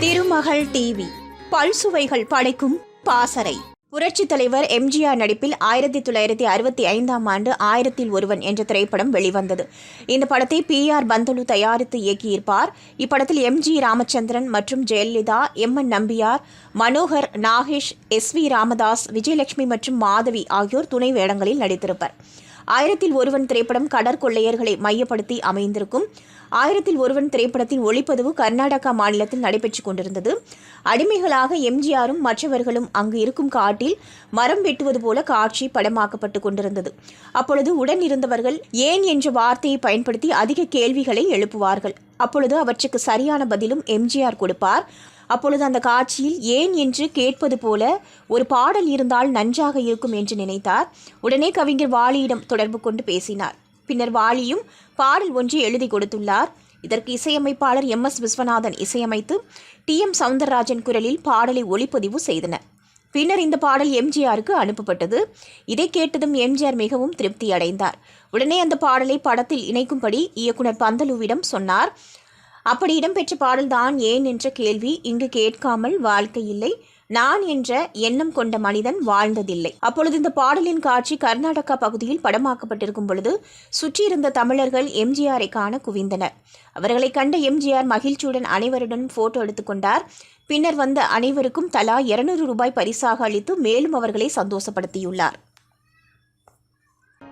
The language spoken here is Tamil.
திருமகள் டிவி. பல்சுவைகள் படைக்கும் பாசறை. புரட்சித் தலைவர் எம்ஜிஆர் நடிப்பில் ஆயிரத்தி தொள்ளாயிரத்தி அறுபத்தி ஐந்தாம் ஆண்டு ஆயிரத்தில் ஒருவன் என்ற திரைப்படம் வெளிவந்தது. இந்த படத்தை பி ஆர் பந்தலு தயாரித்து இயக்கியிருப்பார். இப்படத்தில் எம் ஜி ராமச்சந்திரன் மற்றும் Jayalalithaa M N Nambiar Manohar Nagesh S V Ramadas Vijayalakshmi மற்றும் மாதவி ஆகியோர் துணை வேடங்களில் நடித்திருப்பர். ஆயிரத்தில் ஒருவன் திரைப்படம் கடற்கொள்ளையர்களை மையப்படுத்தி அமைந்திருக்கும். ஆயிரத்தில் ஒருவன் திரைப்படத்தின் ஒளிப்பதிவு கர்நாடகா மாநிலத்தில் நடைபெற்றுக் கொண்டிருந்தது. அடிமைகளாக எம்ஜிஆரும் மற்றவர்களும் அங்கு இருக்கும் காட்டில் மரம் வெட்டுவது போல காட்சி படமாக்கப்பட்டு கொண்டிருந்தது. அப்பொழுது உடன் இருந்தவர்கள் ஏன் என்ற வார்த்தையை பயன்படுத்தி அதிக கேள்விகளை எழுப்புவார்கள். அப்பொழுது அவற்றுக்கு சரியான பதிலும் எம்ஜிஆர் கொடுப்பார். அப்பொழுது அந்த காட்சியில் ஏன் என்று கேட்பது போல ஒரு பாடல் இருந்தால் நன்றாக இருக்கும் என்று நினைத்தார். உடனே கவிஞர் வாலியிடம் தொடர்பு கொண்டு பேசினார். பின்னர் வாலியும் பாடல் ஒன்றை எழுதி கொடுத்துள்ளார். இதற்கு இசையமைப்பாளர் எம். எஸ். விஸ்வநாதன் இசையமைத்து டி. எம். சவுந்தரராஜன் குரலில் பாடலை ஒளிப்பதிவு செய்தனர் பின்னர் இந்த பாடல் எம்ஜிஆருக்கு அனுப்பப்பட்டது. இதை கேட்டதும் எம்ஜிஆர் மிகவும் திருப்தி அடைந்தார். உடனே அந்த பாடலை படத்தில் இணைக்கும்படி இயக்குனர் பந்தலுவிடம் சொன்னார். அப்படி இடம்பெற்ற பாடல்தான் ஏன் என்ற கேள்வி இங்கு கேட்காமல் வாழ்க்கை இல்லை நான் என்ற எண்ணம் கொண்ட மனிதன் வாழ்ந்ததில்லை. அப்பொழுது இந்த பாடலின் காட்சி கர்நாடகா பகுதியில் படமாக்கப்பட்டிருக்கும் பொழுது சுற்றியிருந்த தமிழர்கள் எம்ஜிஆரை காண குவிந்தனர். அவர்களை கண்ட எம்ஜிஆர் மகிழ்ச்சியுடன் அனைவருடன் போட்டோ எடுத்துக்கொண்டார் பின்னர் வந்த அனைவருக்கும் தலா இருநூறு ரூபாய் பரிசாக அளித்து மேலும் அவர்களை சந்தோஷப்படுத்தியுள்ளார்.